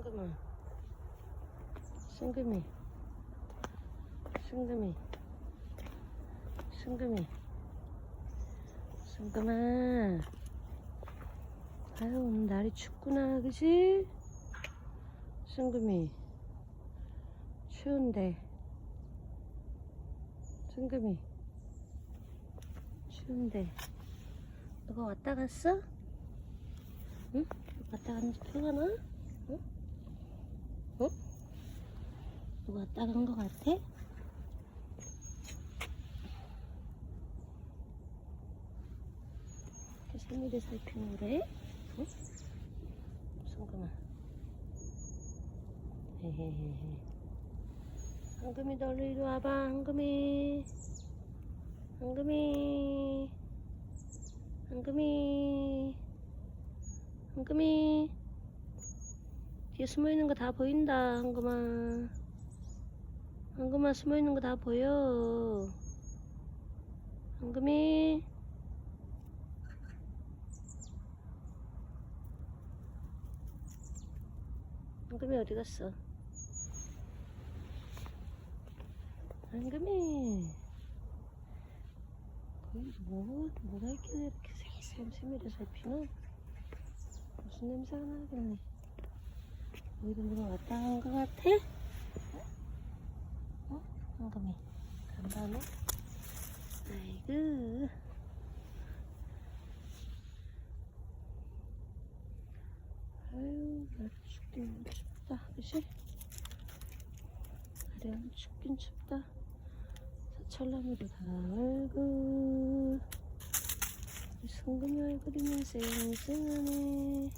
승금아 승금이 승금이 승금이 승금아 아유 오늘 날이 춥구나 그지? 승금이 추운데 승금이 추운데 너가 왔다 갔어? 응? 왔다 갔는지 표가 나? 응? 응? 누가 왔다 간거 같아? 살피는 거래? 응? 성금아. 헤헤헤헤. 황금이 널로 이리 와봐 황금이. 황금이. 황금이. 황금이. 뒤에 숨어있는 거 다 보인다 황금아 황금아 숨어있는 거 다 보여. 황금이. 황금이 어디 갔어? 황금이. 거기서 뭐, 뭐가 있길래 이렇게 세밀 세밀히 살피나? 무슨 냄새가 나겠네 여기도 누가 왔다 간 것 같아? 어? 황금이 간다네? 아이고 아유 날 춥긴 춥다. 그치? 날이 춥긴 춥다. 사철나무도 다 알고. 성금이 얼굴이 맹생생하네